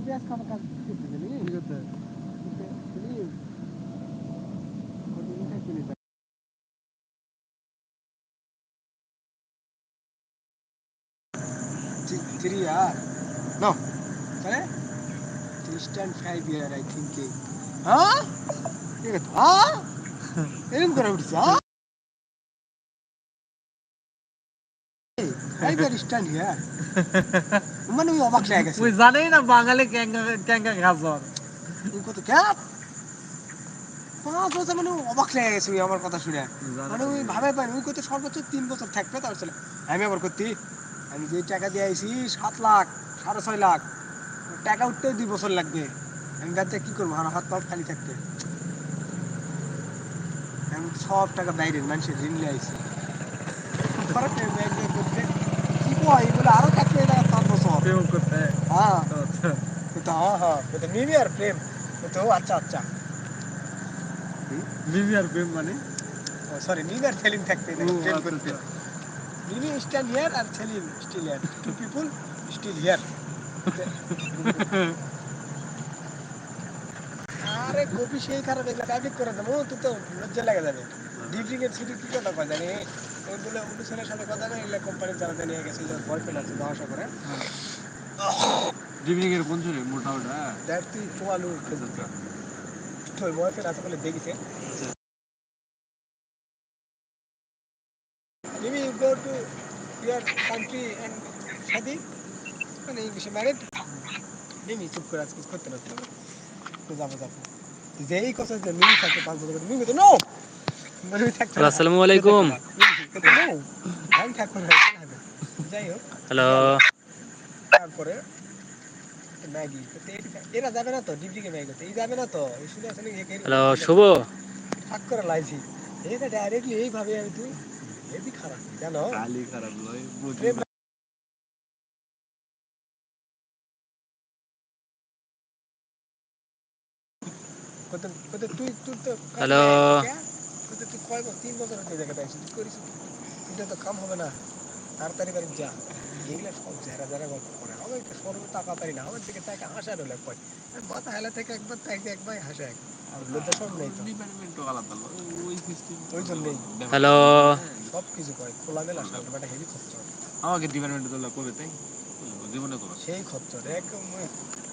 Rupias kama kazi ni three year. No. Sorry? Christian five year I think. Huh? Huh? ಏನು ಕರ ಬಿಡಿಸ উঠছে হ্যাঁ ইয়ার মানে আমি অবাক লেগে গেছে ওই জানেই না বাঙালি ক্যাঙ্গা ক্যাঙ্গা গাজর তুই কত ক্যাপ পাঁচ বছর মানে অবাক লেগে গেছে ওই আমার কথা শুনে মানে ওই ভাবে পাই ওই কত সর্বোচ্চ তিন বছর থাকবে তার ছেলে আমি আবার করতি আমি যে টাকা দিয়ে আইছি সাত লাখ সাড়ে ছয় লাখ টাকা উঠতেও দুই বছর লাগবে আমি বাচ্চা কি করব আমার হাত পা খালি থাকতে আমি সব টাকা বাইরের মানুষের ঋণ নিয়ে আইছি আরও থাকবে এটা পাঁচ বছর প্রেম করতে। হ্যাঁ। আচ্ছা। তো হ্যাঁ হ্যাঁ তো মিমি আর প্রেম তো আচ্ছা আচ্ছা। বিবি আর প্রেম মানে? সরি মিমি আর সেলিম থাকতে প্রেম আচ্ছা, করতে। আচ্ছা। Mimi stand here R Selim still here two people still here আরে গোপি সেই খারাপ পাবলিক করে দেবো তুই তো লজ্জা লাগে যাবে। ডিগ্রি এর ছুটি কি কথা কয় জানি ওইগুলো অনুষ্ঠানের সাথে কথা না এগুলো কোম্পানির যারা নিয়ে গেছে বয়ফ্রেন্ড আছে যাওয়া করে। ডিভিনিং এর কোন চলে মোটা ওটা? দেখ তুই চোয়ালু। তোর বয়ফ্রেন্ড আছে বলে দেখিছে। Maybe you go to your country and শাদি মানে ইংলিশে ম্যারেড মিমি চুপ করে আজকে করতে যাব যাব। যেই কথা যে মিমি থাকতে পাঁচ বছর মিমি তো না। আসসালামু আলাইকুম। হ্যালো তারপরে ম্যাগি। এরা যাবে না তো? ডিগ্রিকে ম্যাগি এই যাবে না তো? শুনে আসলে হ্যালো শুভ। ফাঁক করে লাইছি। এটা ডাইরেক্টলি এইভাবে আমি তুই হেভি খারাপ জানো? কালি খারাপ লয় বুঝি প্রেম কত কত তুই তুই তো কাম হ্যালো। কে? কয় বছর তিন বছর হতে জায়গাটা করিস এটা তো কাম হবে না। তাড়াতাড়ি বাড়ি যা। এগুলা সব যারা যারা গল্প করে আমার একটা সর্ব টাকা পারি না। আমার দিকে তাকে হাসার হলে কয় মাথা হেলা থেকে একবার তাকে একবার হাসে এক। হ্যালো সব কিছু কয় খোলামেলা হেভি আমাকে ডিপার্টমেন্টে তো কবে তাই? জীবনে করো। সেই খচ্চর একদম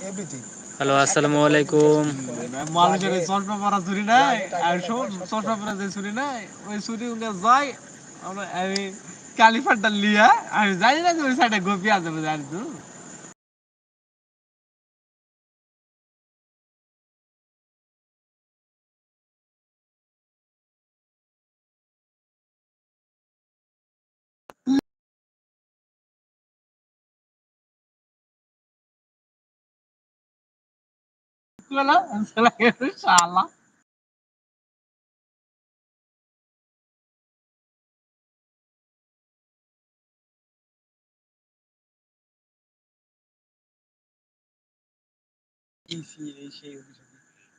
এভরিথিং হ্যালো, আসসালামু আলাইকুম। মানুষের চশমা পরা ছুরি নাই, আর চশমা পরা যে ছুরি নাই, ওই ছুরি উনি যাই, আমরা আমি কালিফারটা লিয়া, আমি জানি না যে ওই সাইডে গোপি আছে জানি তো। শালা শালা। এই সেই এই সেই অভিযোগ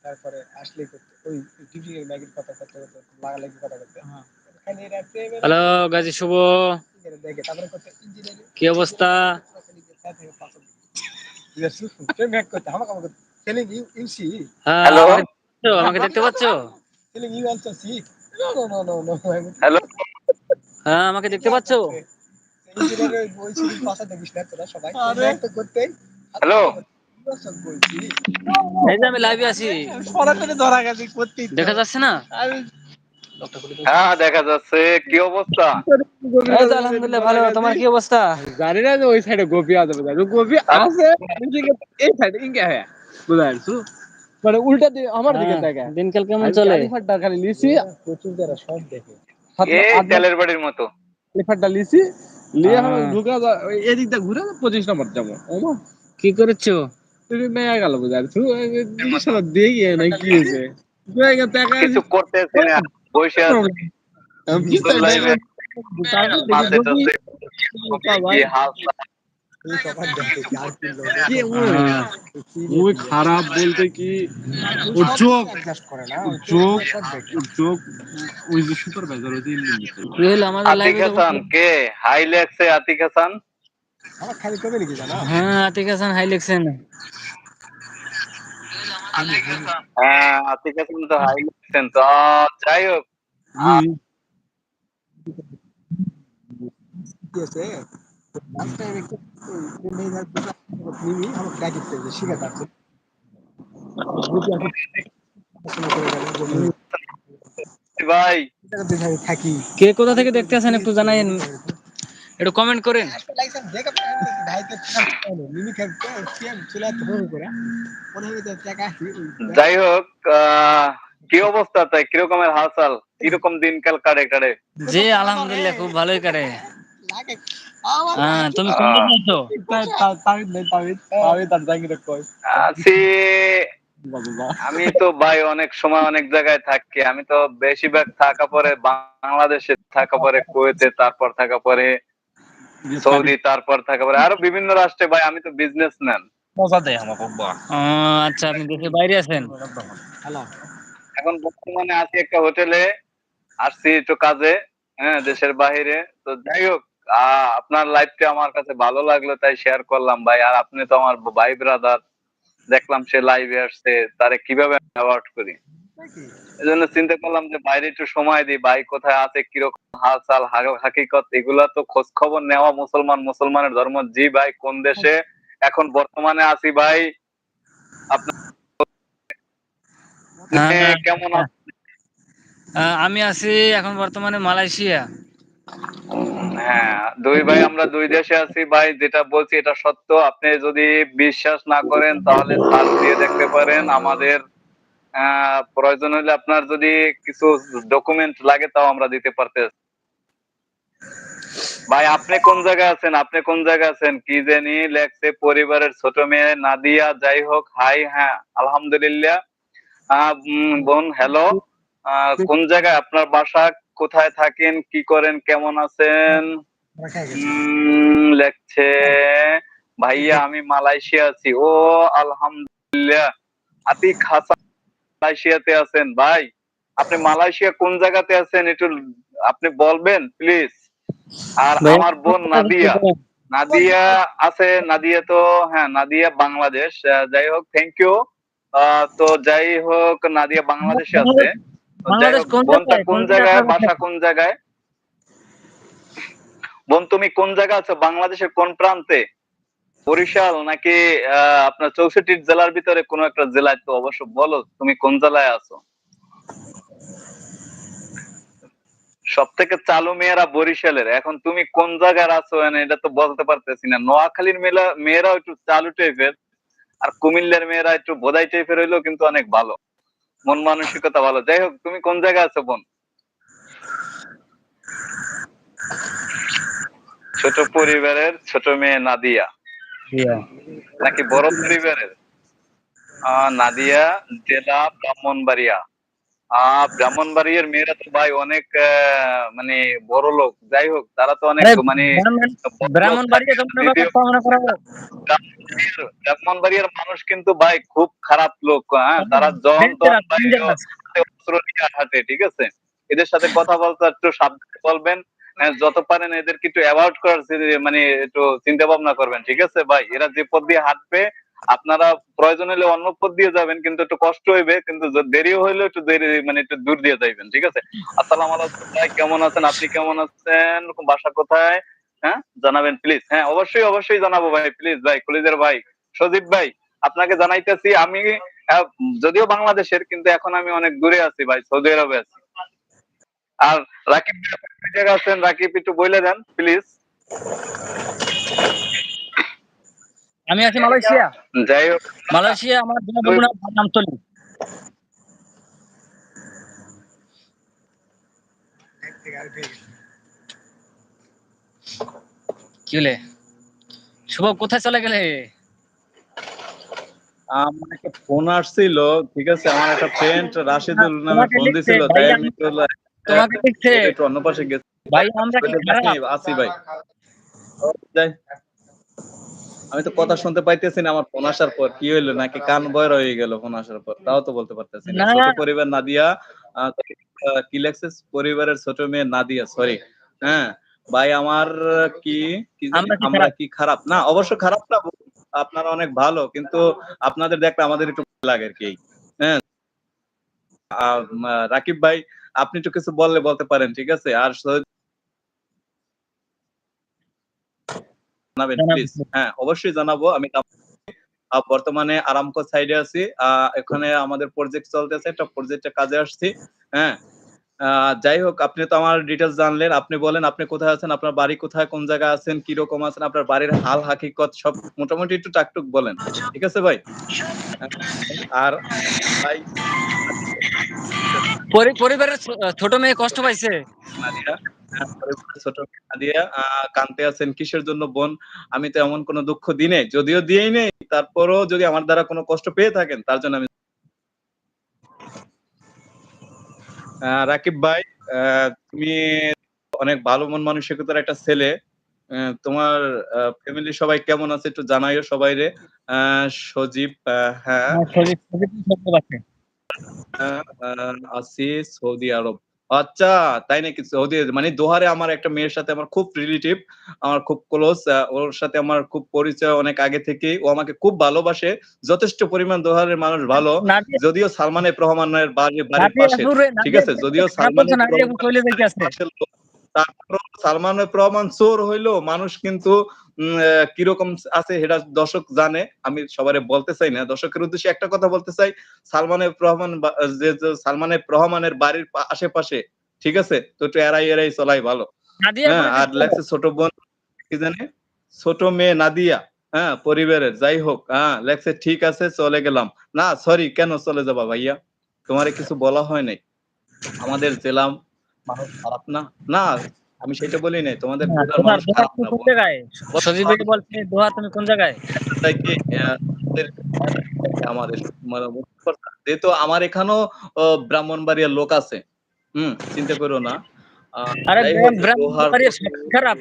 তারপরে আসলে করতে ওই ডিগ্রি এর ম্যাগের কথা করতে করতে লাগালাগি কথা করতে। হ্যাঁ। হ্যালো গাজী শুভ। দেখে তারপরে করতে ইঞ্জিনিয়ারিং। কি অবস্থা? করতে ইউ ইউ সি হ্যাঁ Hello? আমাকে দেখতে পাচ্ছ? Telling you also see no no no no no hello হ্যাঁ আমাকে দেখতে পাচ্ছ? ইঞ্জিনিয়ারের ওই সিরিজ পাশা দেখিস না তোরা সবাই। আরে। একটা করতে Hello? বলছি এই যে আমি লাইভে আছি। সরাসরি ধরা গেছে করতেই তো। দেখা যাচ্ছে না? হ্যাঁ দেখা যাচ্ছে। কি অবস্থা? আলহামদুলিল্লাহ ভালো। তোমার কি অবস্থা? জানি না যে ওই সাইডে গোপি আছে গোপি আছে এই সাইডে ইনকে হ্যাঁ। বুঝা মানে উল্টা দিকে আমার দিকে হ্যাঁ, দিনকাল কেমন চলে? কালিফারটা খালি লিছি। প্রচুর যারা সব দেখে। এই তেলের বাড়ির মতো। কালিফারটা লিছি। লিয়ে হ্যাঁ। ঢুকা এদিক দিয়ে ঘুরে পঁচিশ নম্বর যাব। কি করছ? তুমি মেয়া গেল বুঝা জিনিসটা দেখি না কি হয়েছে? কিছু করতেছি না বসে আছি। আমি কি ওই ওই খারাপ বলতে কি ওর চোখ অ্যাডজাস্ট করে না চোখ চোখ ওই যে সুপারভাইজার ওই ইঞ্জিন আমাদের আতিক হাসান কে? হাইলেক্সে আতিক হাসান? আমার খালি কবে লিখে জানা হ্যাঁ আতিক হাসান হাই লেখছেন হ্যাঁ আতিক হাসান তো হাই লিখছেন তো যাই হোক। কি আছে? লাস্ট টাইম একটু শিখে যাচ্ছে ভাই। থাকি কে কোথা থেকে দেখতে আছেন একটু জানাইন একটু কমেন্ট করেন। যে যাই হোক আহ, কি অবস্থা তাই? কিরকমের হালচাল? কীরকম দিনকাল কাটে কাটে? জি আলহামদুলিল্লাহ খুব ভালোই কাটে। তুমি কোন আছো? আমি তো ভাই অনেক সময় অনেক জায়গায় থাকি। আমি তো বেশিরভাগ থাকা পরে বাংলাদেশে থাকা পরে কুয়েতে তারপর থাকা পরে সৌদি তারপর থাকা পরে আরও বিভিন্ন রাষ্ট্রে ভাই আমি তো বিজনেসম্যান মজা দেয় আমার বাবা আচ্ছা আপনি দেশের বাইরে আছেন? এখন বর্তমানে আছি একটা হোটেলে আসছি একটু কাজে হ্যাঁ দেশের বাইরে। তো যাই হোক আপনার লাইফটা আমার কাছে ভালো লাগল তাই শেয়ার করলাম ভাই। আর আপনি তো আমার ভাই ব্রাদার দেখলাম সে লাইভে আসছে তারে কীভাবে অ্যাওয়ার্ড করি? এই জন্য চিন্তা করলাম যে বাইরে একটু সময় দিই ভাই কোথায় আছে কীরকম হাল চাল হাকিকত এগুলা তো খোঁজ খবর নেওয়া মুসলমান মুসলমানের ধর্ম। জি ভাই কোন দেশে? এখন বর্তমানে আছি ভাই আপনি হ্যাঁ, কেমন আছেন? আমি আছি এখন বর্তমানে মালয়েশিয়া। হ্যাঁ দুই ভাই, আমরা দুই দেশে আছি। ভাই, যেটা বলছি, এটা সত্য। আপনি যদি বিশ্বাস না করেন, তাহলে সার্চ দিয়ে দেখতে পারেন। আমাদের প্রয়োজন হলে আপনার যদি কিছু ডকুমেন্ট লাগে, তাও আমরা দিতে পারতে ভাই, আপনি কোন জায়গায় আছেন? আপনি কোন জায়গায় আছেন? কি জানি লেখছে পরিবারের ছোট মেয়ে নাদিয়া। যাই হোক, হাই হ্যাঁ আলহামদুলিল্লাহ। বোন হ্যালো কোন জায়গায়? আপনার বাসা কোথায় থাকেন কি করেন কেমন আছেন? লেখছে ভাইয়া আমি মালয়েশিয়া আছি। ও আলহামদুলিল্লাহ। আতিক হাসান মালয়েশিয়াতে আছেন। ভাই আপনি মালয়েশিয়া কোন জায়গাতে আছেন একটু আপনি বলবেন প্লিজ? আর আমার বোন নাদিয়া। নাদিয়া আছে নাদিয়া তো হ্যাঁ নাদিয়া বাংলাদেশ। যাই হোক থ্যাংক ইউ তো যাই হোক নাদিয়া বাংলাদেশে আছে। বাংলাদেশ কোন জায়গায়? কোন কোন জায়গায় জায়গায়? বাসা কোন জায়গায়? বোন তুমি কোন জায়গায় আছো? বাংলাদেশের কোন প্রান্তে? বরিশাল নাকি আপনার চৌষট্টি জেলার ভিতরে কোন একটা জেলায় তো অবশ্য বলো তুমি কোন জেলায় আছো? সব থেকে চালু মেয়েরা বরিশালের। এখন তুমি কোন জায়গায় আছো? মানে এটা তো বলতে পারতেছি না। নোয়াখালীর মেলা মেয়েরাও একটু চালু টাইপের আর কুমিল্লার মেয়েরা একটু বোধাই টাইপের হইলেও কিন্তু অনেক ভালো। মন মানসিকতা ভালো। যাই হোক তুমি কোন জায়গায় আছো বোন? ছোট পরিবারের ছোট মেয়ে নাদিয়া। নাকি বড় পরিবারের? আহ, নাদিয়া জেলা ব্রাহ্মণবাড়িয়া। ব্রাহ্মণবাড়িয়ার মেয়েরা তো ভাই অনেক মানে বড় লোক। যাই হোক তারা তো অনেক মানে ব্রাহ্মণবাড়িয়ার- মানুষ কিন্তু ভাই খুব খারাপ লোক হ্যাঁ? তারা জন তন Dangerous, ভাই dangerous। হাতে ঠিক আছে? এদের সাথে কথা বলতে একটু সাবধানে বলবেন হ্যাঁ, যত পারেন এদেরকে একটু অ্যাভয়েড করার মানে একটু চিন্তা ভাবনা করবেন ঠিক আছে? ভাই এরা যে পথ দিয়ে হাঁটবে আপনারা প্রয়োজন হলে অন্য পথ দিয়ে যাবেন, কিন্তু একটু কষ্ট হইবে, কিন্তু দেরি হইলে একটু দেরি মানে একটু দূর দিয়ে যাইবেন, ঠিক আছে? আসসালাম আলাইকুম ভাই, কেমন আছেন? আপনি কেমন আছেন? বাসা কোথায়? হ্যাঁ? জানাবেন প্লিজ হ্যাঁ অবশ্যই অবশ্যই জানাব ভাই প্লিজ ভাই, কলিজের ভাই, সজীব ভাই, আপনাকে জানাইতেছি, আমি যদিও বাংলাদেশের, কিন্তু এখন আমি অনেক দূরে আছি ভাই, সৌদি আরবে আছি। আর রাকিব আছেন? রাকিব, একটু বলে দেন প্লিজ আমি আছি মালয়েশিয়া। যাই হোক। মালয়েশিয়া আমার জন্মভূমি নামতলি কি হলে? শুভ কোথায় চলে গেলে? আমার একটা ফোন আসছিল ঠিক আছে? আমার একটা ফ্রেন্ড রাশিদুল নামে তোমাকে ফোন দিছিল তাই আমি- তোমাকে লিখছে একটু অন্য পাশে গেছি। ভাই আমরা কি খারাপ? আছি ভাই। যাই। আমি তো কথা শুনতে পাইতেছি না আমার ফোন আসার পর কি হইল? নাকি কান বয়র হয়ে গেল ফোন আসার পর? তাও তো বলতে পারতেছি না। ছোট পরিবার নাদিয়া আহ, আহ, কি লেখছে? পরিবারের ছোট মেয়ে নাদিয়া সরি হ্যাঁ ভাই আমার কি আমরা কি খারাপ? না অবশ্য খারাপ না আপনারা অনেক ভালো কিন্তু আপনাদের দেখলে আমাদের একটু লাগে আর কি। হ্যাঁ। রাকিব ভাই আপনি একটু কিছু বললে বলতে পারেন ঠিক আছে? আর জানাবেন প্লিজ হ্যাঁ অবশ্যই জানাব। আমি বর্তমানে আরামকো সাইডে আছি। এখানে আমাদের প্রজেক্ট চলতেছে একটা প্রজেক্টে কাজে আসছি। হ্যাঁ যাই হোক আপনি তো আমার ডিটেলস জানলেন। আপনি বলেন আপনি কোথায় আছেন? আপনার বাড়ি কোথায়? কোন জায়গায় আছেন? কি রকম আছেন? আপনার বাড়ির হাল হাকিকত সব মোটামুটি একটু টাকটুক বলেন। ঠিক আছে ভাই? আর ভাই পরিবারের ছোট মেয়ে কষ্ট পাইছে। ছোট কানতে আছেন কিসের জন্য বোন? আমি তো এমন কোনো দুঃখ দিই নাই যদিও দিয়েই নেই তারপরও যদি আমার দ্বারা কোনো কষ্ট পেয়ে থাকেন তার জন্য আমি রাকিব ভাই তুমি অনেক ভালো মন মানসিকতার একটা ছেলে। তোমার ফ্যামিলি সবাই কেমন আছে একটু জানাইও সবাই রে। সজীব আহ, হ্যাঁ। আছি সৌদি আরব। আচ্ছা তাই নাকি? সৌদি মানে দোহারে আমার একটা মেয়ের সাথে আমার খুব রিলেটিভ আমার খুব ক্লোজ ওর সাথে আমার খুব পরিচয় অনেক আগে থেকে ও আমাকে খুব ভালোবাসে যথেষ্ট পরিমাণ দোহারের মানুষ ভালো। যদিও সালমানের প্রহমানের রহমানের বাড়ি বাড়ির পাশে। ঠিক আছে যদিও সালমান পাশের সালমান রহমান চোর হইল মানুষ কিন্তু কীরকম আছে সেটা দর্শক জানে। আমি সবারে বলতে চাই না। দর্শকের উদ্দেশ্যে একটা কথা বলতে চাই। সালমানের এফ রহমান যে যে সালমান এফ রহমানের বাড়ির আশেপাশে ঠিক আছে? তো একটু এড়াই এড়াই চলাই ভালো। হ্যাঁ আর লাগছে ছোট বোন কি জানে? ছোট মেয়ে নাদিয়া হ্যাঁ পরিবারের যাই হোক হ্যাঁ লেখছে ঠিক আছে চলে গেলাম। না সরি কেন চলে যাবা ভাইয়া? তোমারে কিছু বলা হয় নাই। আমাদের জেলা মানুষ খারাপ না? না আমি সেটা বলি নাই। তোমাদের মানুষ খারাপ না কোন জায়গায়? সজীব ভাই বলছে দোহা তুমি কোন জায়গায়? তাই কি, আমাদের- মানে যেহেতু আমার এখানেও আহ, ব্রাহ্মণবাড়িয়ার লোক আছে। হুম চিন্তা করো না। আরে যাই হোক, ব্রাহ্ম- দোহার- ব্রাহ্মণবাড়িয়ার সব খারাপ।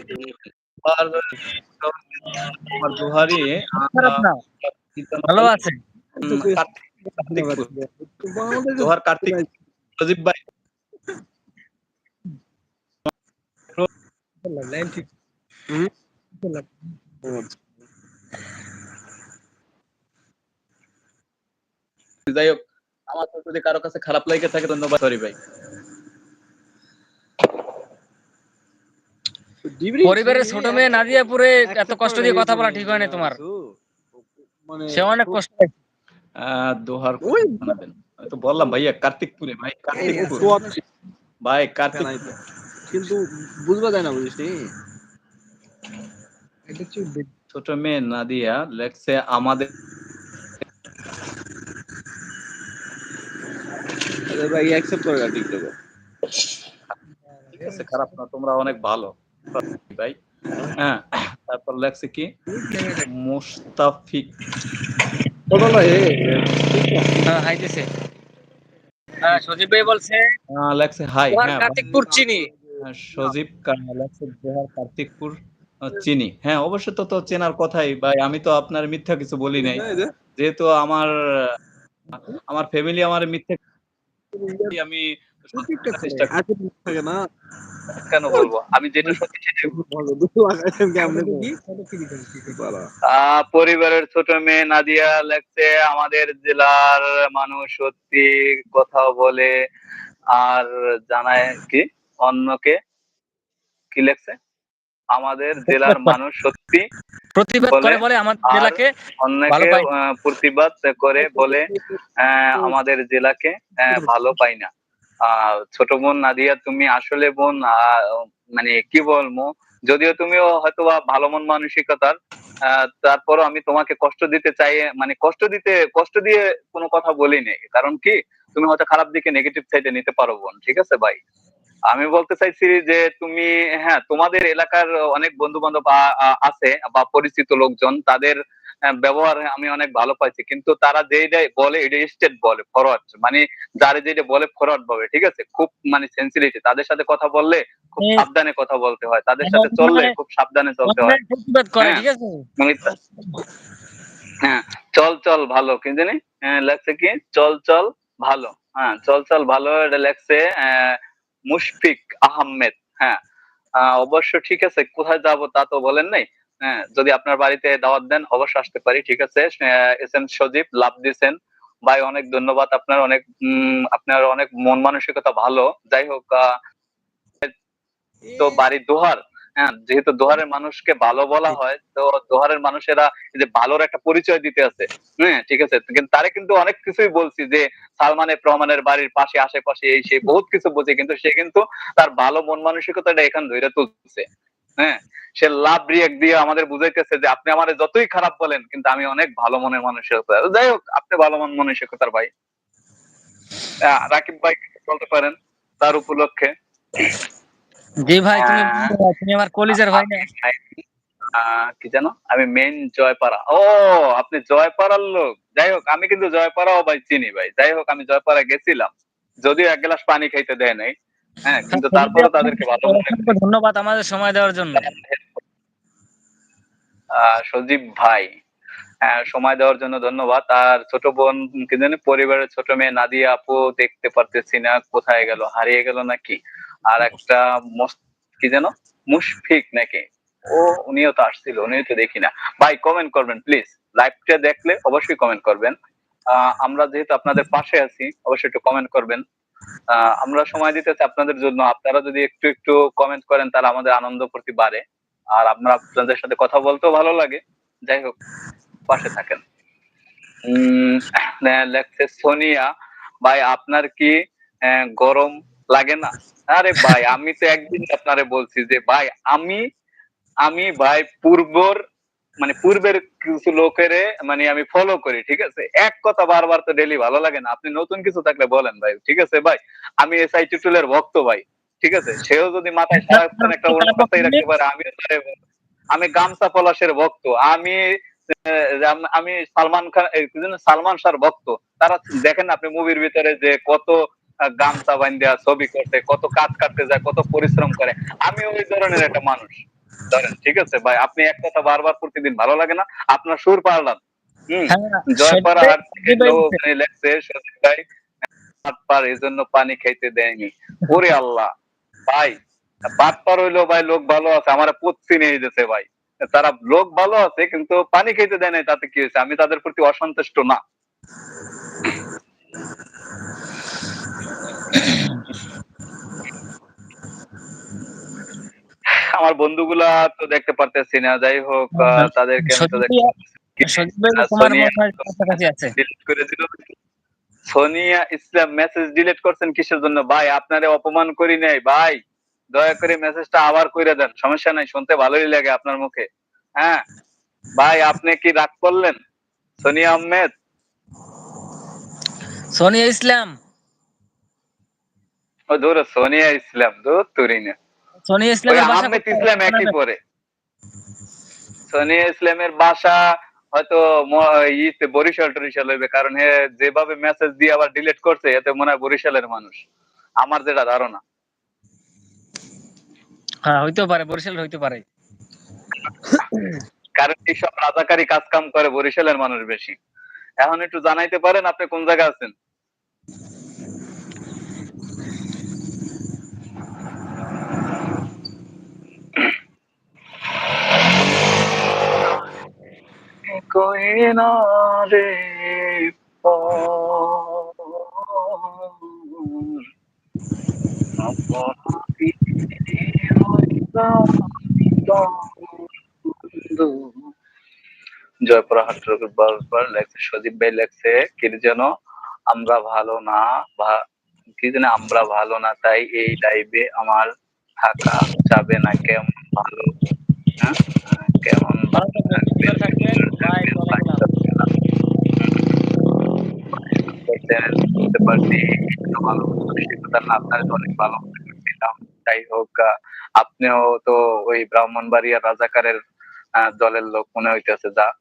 আর দোহারি খারাপ না। ভালো আছে। কার্তিক-। দোহার কার্তিক। সজীব ভাই যাই হোক আমার যদি কারও কাছে খারাপ লাগে থাকে ধন্যবাদ। সরি ভাই। পরিবারের ছোট মেয়ে নাদিয়াপুরে এত কষ্ট দিয়ে কথা বলা ঠিক হয় না তোমার। মানে সে অনেক কষ্ট। দোহার তো বললাম ভাইয়া কার্তিকপুরে ভাই কার্তিকপুর। ভাই কার্তিক কিন্তু বুঝবা যায় না বুঝিস নি ছোট মেয়ে নাদিয়া লেখছে আমাদের ভাই অ্যাকসেপ্ট করে না টিকটকে ঠিক আছে খারাপ না তোমরা অনেক ভালো। ভাই হ্যাঁ তারপর লেখছে কি? মুস্তাফিক হ্যাঁ হাইতেছে। হ্যাঁ সজীব ভাই বলছে লেখছে হাই হ্যাঁ চিনি? হ্যাঁ, সজীব কার্তিকপুর চিনি। হ্যাঁ অবশ্যই তো তো চেনার কথাই। ভাই আমি তো আপনার মিথ্যা কিছু বলি নাই। যেহেতু আমার আমার ফ্যামিলি আমার মিথ্যা আমি চেষ্টা না। কেন বলব? আমি যেটা সত্যি পরিবারের ছোট মেয়ে নাদিয়া লেখছে আমাদের জেলার মানুষ সত্যি কথা বলে আর জানায় কি? অন্যকে কি লেখছে? আমাদের জেলার মানুষ সত্যি প্রতিবাদ করে বলে আমাদের জেলাকে অন্যকে প্রতিবাদ করে বলে আমাদের জেলাকে ভালো পাই না। ছোট বোন নাদিয়া তুমি আসলে বোন মানে কি বলব? যদিও তুমিও হয়তো বা ভালো মন মানসিকতার তারপরও আমি তোমাকে কষ্ট দিতে চাই মানে কষ্ট দিতে কষ্ট দিয়ে কোনো কথা বলিনি। কারণ কি? তুমি হয়তো খারাপ দিকে নেগেটিভ সাইডে নিতে পারো বোন ঠিক আছে ভাই? আমি বলতে চাইছি যে তুমি হ্যাঁ তোমাদের এলাকার অনেক বন্ধু বান্ধব আছে বা পরিচিত লোকজন তাদের ব্যবহার আমি অনেক ভালো পাইছি। কিন্তু তারা যেটা বলে এটা স্টেট বলে ফরওয়ার্ড মানে যারা যেটা বলে ফরওয়ার্ড বলে ঠিক আছে? খুব মানে সেন্সিটিভ তাদের সাথে কথা বললে খুব সাবধানে কথা বলতে হয়। তাদের সাথে চললে খুব সাবধানে চলতে হয়। হ্যাঁ। মানে হ্যাঁ চল চল ভালো। কি জানি? হ্যাঁ, লেখছে কি? চল চল ভালো। হ্যাঁ চল চল ভালো। এটা লেখছে আহ, মুশফিক আহমেদ হ্যাঁ। অবশ্য ঠিক আছে, কোথায় যাব তা তো বলেন নাই। হ্যাঁ যদি আপনার বাড়িতে দাওয়াত দেন অবশ্যই আসতে পারি, ঠিক আছে। এস এম সজীব, লাভ দিছেন ভাই, অনেক ধন্যবাদ, আপনার অনেক আপনার অনেক মন মানসিকতা ভালো। যাই হোক তো বাড়ি দোহার। যেহেতু দোহারের মানুষকে ভালো বলা হয় তো দোহারের মানুষেরা যে ভালোর একটা পরিচয় দিতে আছে। হ্যাঁ ঠিক আছে? কিন্তু তারে কিন্তু অনেক কিছুই বলছি যে সালমান এফ রহমানের বাড়ির পাশে আশেপাশে এই সেই বহুত কিছু বলছে কিন্তু সে কিন্তু তার ভালো মন মানসিকতাটা এখান ধরে তুলছে। হ্যাঁ সে লাভ রিয়েক্ট দিয়ে আমাদের বুঝাইতেছে যে আপনি আমার যতই খারাপ বলেন কিন্তু আমি অনেক ভালো মনের মানসিকতা। যাই হোক আপনি ভালো মন মানসিকতার ভাই। রাকিব ভাই বলতে পারেন তার উপলক্ষে। জি ভাই তুমি। তুমি আমার কলিজার ভাই না? কি জানো আমি মেন জয়পাড়া। ও আপনি জয়পাড়ার লোক। যাই হোক আমি কিন্তু জয়পাড়াও ভাই চিনি ভাই। যাই হোক আমি জয়পাড়া গেছিলাম। যদিও এক গ্লাস পানি খাইতে দেয় নাই। হ্যাঁ কিন্তু তারপরে তাদেরকে ভালো ধন্যবাদ আমাদের সময় দেওয়ার জন্য। সজীব ভাই হ্যাঁ, সময় দেওয়ার জন্য ধন্যবাদ। আর ছোট বোন কি জানি পরিবারের ছোট মেয়ে নাদিয়া আপু দেখতে পারতেছি না কোথায় গেল হারিয়ে গেল নাকি? আর একটা কি যেন? মুশফিক নাকি? ও, উনিও তো আসছিল, উনিও তো দেখি না। ভাই কমেন্ট করবেন প্লিজ লাইভটা দেখলে অবশ্যই কমেন্ট করবেন। আমরা যেহেতু আপনাদের পাশে আছি, অবশ্যই একটু কমেন্ট করবেন। আমরা সময় দিতেছি আপনাদের জন্য। আপনারা যদি একটু একটু কমেন্ট করেন, তাহলে আমাদের আনন্দ প্রতি বাড়ে। আর আমরা আপনাদের সাথে কথা বলতেও ভালো লাগে। যাই হোক, পাশে থাকেন। লেখছে সোনিয়া। ভাই, আপনার কি গরম লাগে না। আরে ভাই আমি তো একদিন আপনারে বলছি যে ভাই আমি আমি ভাই পূর্বর মানে পূর্বের কিছু লোকের মানে আমি ফলো করি ঠিক আছে? এক কথা বারবার তো ডেলি ভালো লাগে না। আপনি নতুন কিছু থাকলে বলেন ভাই ঠিক আছে ভাই? আমি এস আই টুটুলের ভক্ত ভাই ঠিক আছে? সেও যদি মাথায় সারাক্ষণ একটা অন্য কথাই রাখতে পারে আমি আমি গামছা পলাশের ভক্ত। আমি আমি সালমান খান সালমান শাহর ভক্ত। তারা দেখেন আপনি মুভির ভিতরে যে কত গামছা বান্ধা ছবি করতে কত কাজ কাটতে যায় কত পরিশ্রম করে। আমি ওই ধরনের একটা মানুষ। ধরেন ঠিক আছে ভাই আপনি এক কথা বারবার প্রতিদিন ভালো লাগে না আপনার সুর পারলাম হ্যাঁ জয়পাড়া হাট থেকে সেটাই লোক এনে লেখছে সজীব ভাই হাত পার এই জন্য পানি খাইতে দেয়নি। ওরে আল্লাহ ভাই পার হইল ভাই লোক ভালো আছে আমার পুচ্ছি নিয়ে দিতেছে ভাই। তারা লোক ভালো আছে কিন্তু পানি দেয় নাই তাতে কি হয়েছে? আমি তাদের প্রতি অসন্তুষ্ট না আমার বন্ধুগুলা তো দেখতে পারতেছি না যাই হোক তাদেরকে আমি তো দেখতে সজীব ভাই আর তোমার সোনিয়া- করে ইসলাম মেসেজ ডিলিট করছেন কিসের জন্য? ভাই আপনারে অপমান করি নাই ভাই। দয়া করে মেসেজটা আবার কইরা দেন সমস্যা নাই শুনতে ভালোই লাগে আপনার মুখে। হ্যাঁ? ভাই আপনি কি রাগ করলেন? সোনিয়া আহমেদ? সোনিয়া ইসলাম। ও ধরো সোনিয়া ইসলাম দূর তুরি না সোনিয়া ওই ইসলামের বাসা আহমেদ ইসলাম একই পরে। সোনিয়া ইসলামের বাসা হয়তো ইতে বরিশাল টরিশাল হইবে কারণ হে যেভাবে মেসেজ দিয়ে আবার ডিলিট করছে এতে মনে হয় বরিশালের মানুষ। আমার যেটা ধারণা। হ্যাঁ হইতেও পারে বরিশাল হইতে পারে। কারণ এইসব রাজাকারী কাজ কাম করে বরিশালের মানুষ বেশি। এখন একটু জানাইতে পারেন আপনি কোন জায়গায় আছেন? কই না রে জয়পুরা হাটের বারবার লেখছে, সজীব ভাই লেখছে, কি যেন? আমরা ভালো না কি যেন আমরা ভালো না, তাই এই লাইভে আমার থাকা যাবে না, কেমন ভালো হ্যাঁ? কেমন ভালো থাকবেন। বুঝতে আপনিও তো ওই ব্রাহ্মণবাড়িয়া রাজাকারের দলের লোক মনে হইতেছে যা।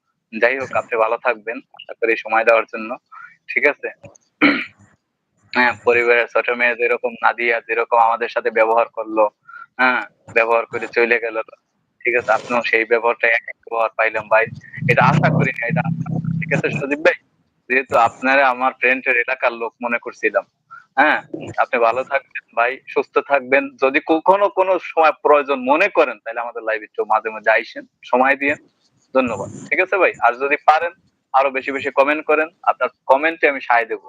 যাই হোক, আপনি ভালো থাকবেন। আশা করি সময় দেওয়ার জন্য। ঠিক আছে? হ্যাঁ পরিবারের ছোট মেয়ে যেরকম নাদিয়া, যেরকম আমাদের সাথে ব্যবহার করল হ্যাঁ ব্যবহার করে চলে গেল। ঠিক আছে, আপনিও সেই ব্যবহারটা এক এক ব্যবহার পাইলাম ভাই। এটা আশা করি না, এটা ঠিক আছে সজীব ভাই, যেহেতু আপনারা আমার ফ্রেন্ডের এলাকার লোক মনে করছিলাম হ্যাঁ? আপনি ভালো থাকবেন ভাই, সুস্থ থাকবেন। যদি কখনো কোনো সময় প্রয়োজন মনে করেন, তাহলে আমাদের লাইভ একটু মাঝে মাঝে আইসেন, সময় দিয়ে ধন্যবাদ। ঠিক আছে ভাই, আর যদি পারেন, আরও বেশি বেশি কমেন্ট করেন, আপনার কমেন্টে আমি সায় দেবো।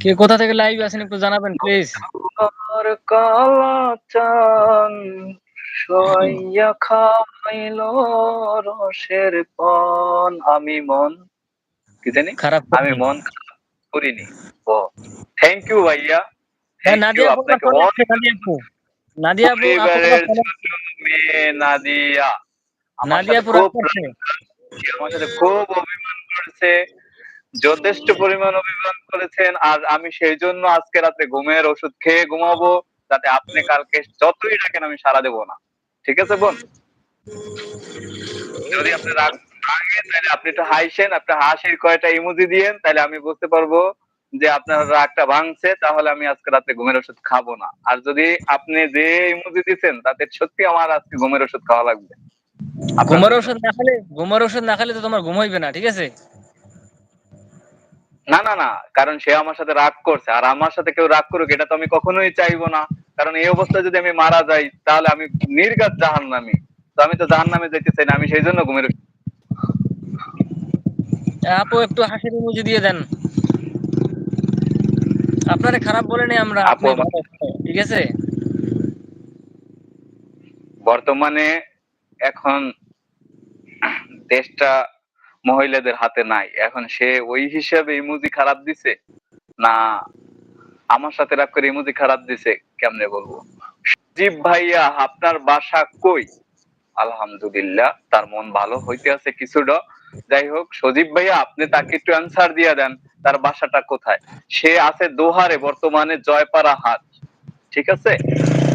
কে কোথা থেকে লাইভ আছেন একটু জানাবেন প্লিজ আর কালাচান সইয়া খাইল রসের পন। আমি মন কি জানি? খারাপ আমি মন করিনি। ও থ্যাংক ইউ ভাইয়া। হ্যাঁ নাদিয়া আপনাকে নাদিয়া নাদিয়া নাদিয়া খুব অভিমান করেছে। যথেষ্ট পরিমাণ অভিমান করেছেন আর আমি সেই জন্য আজকে রাতে ঘুমের ওষুধ খেয়ে ঘুমাবো যাতে আপনি কালকে যতই ডাকেন আমি সারা দেবো না। ঠিক আছে বোন? যদি আপনি রাগ তাহলে আপনি একটু হাসেন আপনি হাসির কয়টা ইমোজি দিয়েন তাহলে আমি বুঝতে পারব যে আপনার রাগটা ভাঙছে তাহলে আমি আজকে রাতে ঘুমের ওষুধ খাব না। আর যদি আপনি যে ইমোজি দিচ্ছেন তাতে সত্যি আমার আজকে ঘুমের ওষুধ খাওয়া লাগবে। ঘুমের ওষুধ না খেলে ঘুমের ওষুধ না খেলে তো তোমার ঘুম হইবে না ঠিক আছে? না না না কারণ সে আমার সাথে রাগ করছে। আর আমার সাথে কেউ রাগ করুক এটা তো আমি কখনোই চাইব না। কারণ এই অবস্থায় যদি আমি মারা যাই তাহলে আমি নির্গাত জাহান নামি তো আমি তো জাহান নামে যেতে চাই না আমি সেই জন্য ঘুমের আপু একটু হাসির ইমোজি দিয়ে দেন। আপনারে খারাপ বলেনি আমরা আপু- ঠিক আছে? বর্তমানে এখন দেশটা মহিলাদের হাতে নাই। এখন সে ওই হিসাবে ইমুজি খারাপ দিছে? না, আমার সাথে রাগ করে ইমুজি খারাপ দিছে, কেমনে বলব? সজীব ভাইয়া, আপনার বাসা কই? আলহামদুলিল্লাহ, তার মন ভালো হইতে আছে কিছুটা যাই হোক, সজীব ভাইয়া, আপনি তাকে একটু অ্যান্সার দিয়ে দেন, তার বাসাটা কোথায়? সে আছে দোহারে, বর্তমানে জয়পাড়া হাট। ঠিক আছে?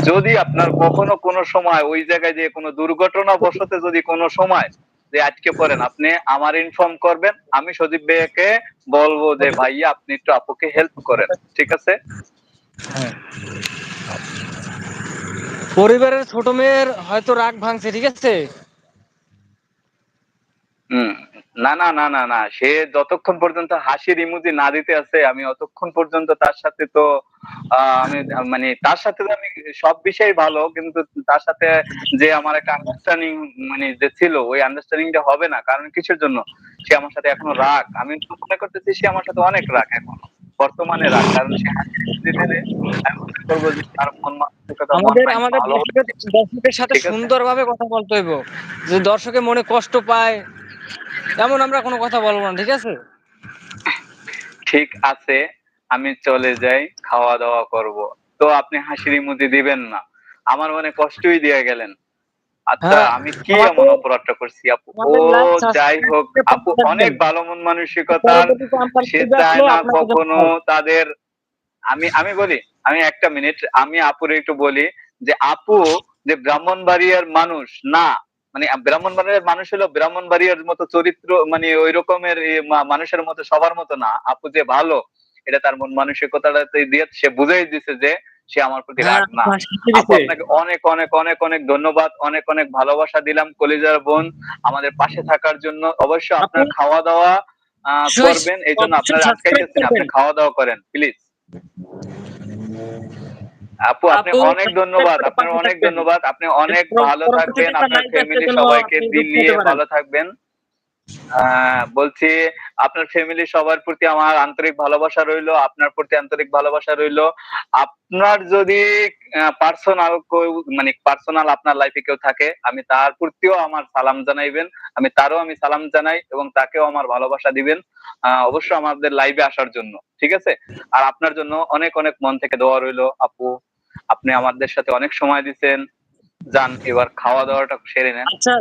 যদি আপনার কখনো কোনো সময় ওই জায়গায় যে কোনো দুর্ঘটনা বশতে যদি কোনো সময় যে আজকে পড়েন আপনি আমার ইনফর্ম করবেন আমি সজীব ভাইয়াকে বলব যে ভাইয়া আপনি একটু আপুকে হেল্প করেন। ঠিক আছে? পরিবারের ছোট মেয়ের হয়তো রাগ ভাঙছে ঠিক আছে? হুম। না না না না না। সে যতক্ষণ পর্যন্ত হাসির ইমুজি না দিতে আছে আমি অতক্ষণ পর্যন্ত তার সাথে তো আমি মানে তার সাথে তো আমি সব বিষয় ভালো কিন্তু তার সাথে যে আমার একটা আন্ডারস্ট্যান্ডিং মানে যে ছিল ওই আন্ডারস্ট্যান্ডিংটা হবে না কারণ কিসের জন্য? সে আমার সাথে এখনও রাগ। আমি মনে করতেছি সে আমার সাথে অনেক রাগ এখন বর্তমানে রাগ কারণ সে হাসির ইমোজি দিলে আমি মনে করব যে তার মন আমাদের আমাদের দর্শকের সাথে। সুন্দরভাবে কথা বলতে হইব। যে দর্শকের মনে কষ্ট পায় এমন আমরা কোনো কথা বলব না ঠিক আছে? ঠিক আছে আমি চলে যাই খাওয়া দাওয়া করব। তো আপনি হাসির ইমোজি দিবেন না। আমার মনে কষ্টই দিয়ে গেলেন। আচ্ছা হ্যাঁ, আমি কি এমন অপরাধটা করছি আপু? ও যাই হোক আপু অনেক ভালো মন মানসিকতার সে চায় না কখনো তাদের আমি আমি বলি আমি একটা মিনিট আমি আপুর একটু বলি যে আপু যে ব্রাহ্মণ ব্রাহ্মণবাড়িয়ার মানুষ না মানে ব্রাহ্মণবাড়িয়ার মানুষ হলো ব্রাহ্মণবাড়িয়ার মতো চরিত্র মানে ওই রকমের মানুষের মতো সবার মতো না। আপু যে ভালো এটা তার মন মানসিকতাটা দিয়ে সে বুঝাই দিছে যে সে আমার প্রতি হ্যাঁ, রাগ না আপু আপনাকে অনেক অনেক অনেক অনেক ধন্যবাদ অনেক অনেক ভালোবাসা দিলাম কলিজার বোন আমাদের পাশে থাকার জন্য। অবশ্যই আপনার খাওয়া দাওয়া আহ, করবেন এই জন্য আপনারা আটকাইতেছেন আপনি খাওয়া দাওয়া করেন প্লিজ আপু আপনি অনেক ধন্যবাদ আপনার অনেক ধন্যবাদ। আপনি অনেক ভালো থাকবেন আপনার ফ্যামিলি সবাইকে দিল্লি দিন নিয়ে ভালো থাকবেন। বলছি আপনার ফ্যামিলি সবার প্রতি আমার আন্তরিক ভালোবাসা রইল আপনার প্রতি আন্তরিক ভালোবাসা রইল। আপনার যদি পার্সোনাল মানে পার্সোনাল আপনার লাইফে কেউ থাকে আমি তার প্রতিও আমার সালাম জানাইবেন। আমি তারও আমি সালাম জানাই এবং তাকেও আমার ভালোবাসা দিবেন আহ, অবশ্যই আমাদের লাইভে আসার জন্য ঠিক আছে? আর আপনার জন্য অনেক অনেক মন থেকে দোয়া রইল আপু আপনি আমাদের সাথে অনেক সময় দিচ্ছেন যান এবার খাওয়া দাওয়াটা সেরে নেন। আচ্ছা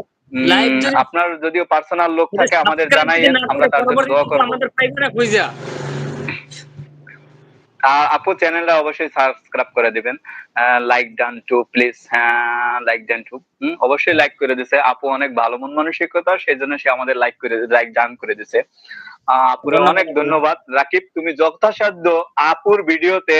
আপনার যদিও পার্সোনাল লোক থাকে আমাদের জানাইয়েন আমরা তার জন্য দোয়া করব। আমাদের পাইবে না খুঁজা আর আপু চ্যানেলটা অবশ্যই সাবস্ক্রাইব করে দিবেন। লাইক ডান টু প্লিজ হ্যাঁ লাইক ডান টু অবশ্যই লাইক করে দিছে। আপু অনেক ভালো মন মানসিকতা সেই জন্য সে আমাদের লাইক করে লাইক ডান করে দিছে। আহ, আপুর অনেক ধন্যবাদ। রাকিব তুমি যথাসাধ্য আপুর ভিডিওতে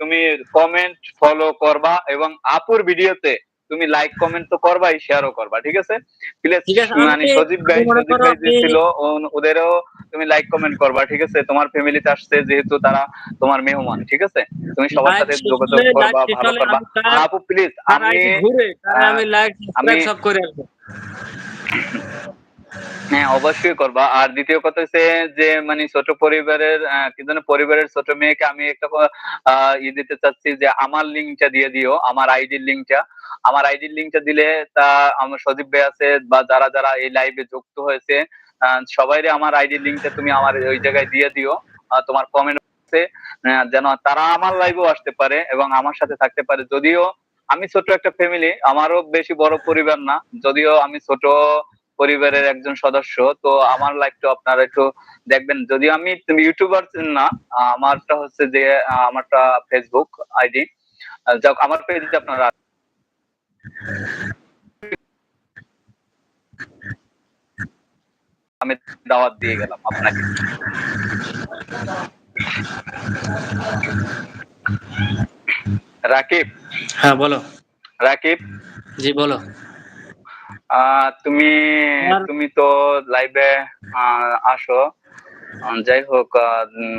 তুমি কমেন্ট ফলো করবা এবং আপুর ভিডিওতে তুমি লাইক কমেন্ট তো করবাই শেয়ারও করবা ঠিক আছে? প্লিজ ঠিক আছে, মানে সজীব ভাই সজীব ভাই যে ছিল ওদেরও তুমি লাইক কমেন্ট করবা ঠিক আছে? তোমার ফ্যামিলিতে আসছে যেহেতু তারা তোমার মেহমান ঠিক আছে? তুমি সবার সাথে যোগাযোগ করবা ভালো করবা। আপু প্লিজ আমি ঘুরে আমি লাইক সাবস্ক্রাইব সব করে আসব। হ্যাঁ অবশ্যই করবা। আর দ্বিতীয় কথা হচ্ছে যে মানে ছোট পরিবারের কি জানো পরিবারের ছোট মেয়েকে আমি একটা ক- আহ, ই দিতে চাচ্ছি যে আমার লিঙ্কটা দিয়ে দিও আমার আইডির লিঙ্কটা। আমার আইডির লিঙ্কটা দিলে তা আমার সজীব ভাই আছে বা যারা যারা এই লাইভে যুক্ত হয়েছে সবাইরে আমার আইডির লিঙ্কটা তুমি আমার ওই জায়গায় দিয়ে দিও। তোমার কমেন্ট আছে যেন তারা আমার লাইভেও আসতে পারে এবং আমার সাথে থাকতে পারে। যদিও আমি ছোট একটা ফ্যামিলি আমারও বেশি বড় পরিবার না। যদিও আমি ছোট পরিবারের একজন সদস্য তো আমার লাইফটা আপনারা একটু দেখবেন। যদিও আমি ইউটিউবার না আমারটা হচ্ছে যে আমারটা ফেসবুক আইডি যাক আমার পেজে আপনারা আমি দাওয়াত দিয়ে গেলাম আপনাকে। রাকিব। হ্যাঁ বলো। রাকিব। জি বলো। তুমি তুমি তো লাইভে আসো। যাই হোক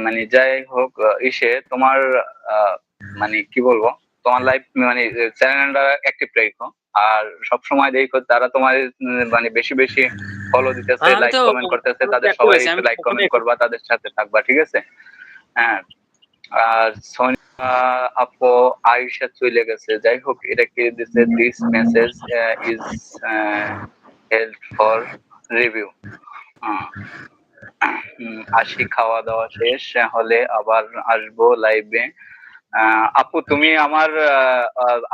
মানে যাই হোক ইসে তোমার মানে কি বলব তোমার লাইভ মানে চ্যানেলটা অ্যাক্টিভ রেখো আর সব সময় দেখো তারা তোমার মানে বেশি বেশি ফলো দিতেছে লাইক কমেন্ট করতেছে তাদের সবাই লাইক কমেন্ট করবা তাদের সাথে থাকবা ঠিক আছে? হ্যাঁ। আর সোনিয়া আপু আয়ুষা চলে গেছে। যাই হোক, এটা কি দিছে? This message is help for review আসি, খাওয়া দাওয়া শেষ হলে আবার আসব লাইভে আপু, তুমি আমার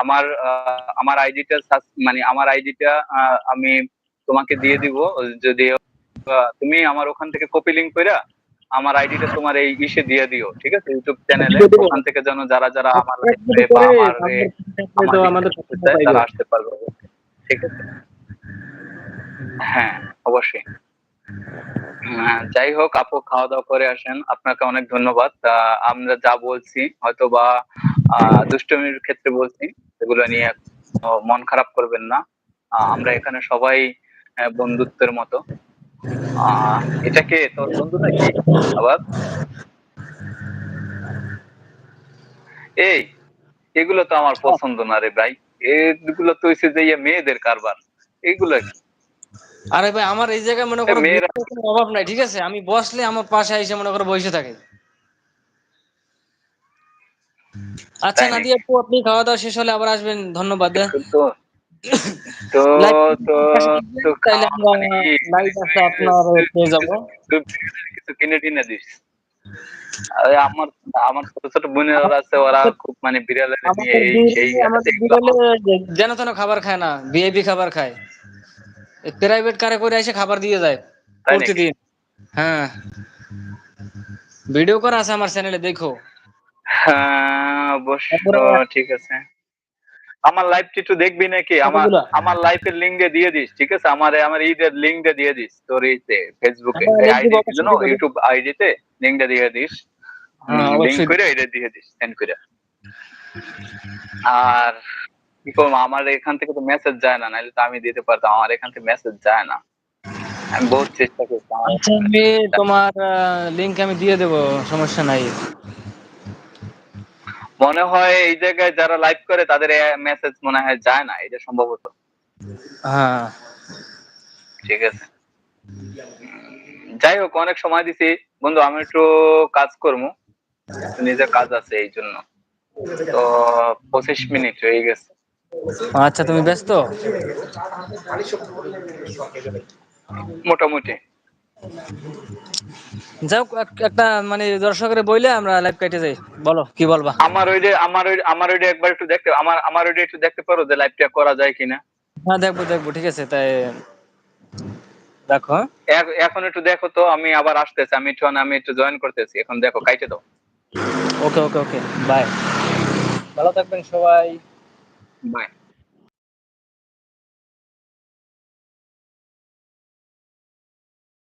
আমার আমার আইডিটা মানে আমার আইডিটা আমি তোমাকে দিয়ে দিব, যদি তুমি আমার ওখান থেকে কপি লিঙ্ক কইরা আমার আইডিটা তোমার এই ইসে দিয়ে দিও ঠিক আছে? ইউটিউব চ্যানেলে ওখান থেকে যেন যারা যারা আমার বা আমার আমাদের তারা আসতে পারবে ঠিক আছে? হ্যাঁ অবশ্যই। হ্যাঁ, যাই হোক আপু খাওয়া দাওয়া করে আসেন। আপনাকে অনেক ধন্যবাদ। আমরা যা বলছি হয়তো বা দুষ্টমির ক্ষেত্রে বলছি সেগুলো নিয়ে মন খারাপ করবেন না। আমরা এখানে সবাই বন্ধুত্বের মতো। এটা কে? তোর বন্ধু নাকি? আবার? এই এগুলো তো আমার পছন্দ না রে ভাই। এগুলো তো হচ্ছে যে ইয়ে মেয়েদের কারবার। এইগুলো কি? আরে ভাই আমার এই জায়গায় মনে করো অভাব নাই ঠিক আছে? আমি বসলে আমার পাশে এসে মনে করো বসে থাকে। আচ্ছা? নাদিয়া আপু আপনি খাওয়া দাওয়া শেষ হলে আবার আসবেন। ধন্যবাদ হ্যাঁ। তো তো তো আছে আপনার পেয়ে যাব। কিছু কিনে টিনে দিস। আমার আমার ছোট ছোট বোনেরা আছে ওরা খুব মানে বিড়ালের সেই যেন তেন খাবার খায় না ভিআইপি খাবার খায়। প্রাইভেট কারে করে এসে খাবার দিয়ে যায় প্রতিদিন। হ্যাঁ। ভিডিও করা আছে আমার চ্যানেলে দেখো। হ্যাঁ অবশ্য ঠিক আছে। আমার লাইভটি একটু দেখবি নাকি? আমার? আমার লাইভের লিংক দিয়ে দিস ঠিক আছে? আমার আমার ঈদের লিংক দিয়ে দিস তোর ইতে ফেসবুকে হ্যাঁ, আইডি দিব। ইউটিউব আইডিতে লিংকটা দিয়ে দিস। হ্যাঁ, লিংক করে এটা দিয়ে দিস সেন্ড করে। আর কি করব আমার এখান থেকে তো মেসেজ যায় না নাহলে তো আমি দিতে পারতাম আমার এখান থেকে মেসেজ যায় না। আমি বহুত চেষ্টা করছি। আচ্ছা তোমার লিংক আমি দিয়ে দেবো সমস্যা নাই। মনে হয় এই জায়গায় যারা লাইভ করে তাদের মেসেজ মনে হয় যায় না এটা সম্ভবত। হ্যাঁ। ঠিক আছে। যাই হোক অনেক সময় দিছি। বন্ধু আমি একটু কাজ করব। নিজের কাজ আছে এই জন্য। তো পঁচিশ মিনিট হয়ে গেছে। আচ্ছা তুমি ব্যস্ত? মোটামুটি। যাও একটা মানে দর্শকের বইলে আমরা লাইভ কেটে যাই। বলো কি বলবা? আমার ওই যে আমার ওই আমার ওইটা একবার একটু দেখতে আমার আমার ওইটা একটু দেখতে পারো যে লাইভটা করা যায় কিনা? হ্যাঁ দেখব দেখব ঠিক আছে তাই দেখো হ্যাঁ? এখন একটু দেখো তো আমি আবার আসতেছি আমি একটু আমি একটু জয়েন করতেছি এখন দেখো কাইটে দাও। ওকে ওকে ওকে বাই ভালো থাকবেন সবাই। বাই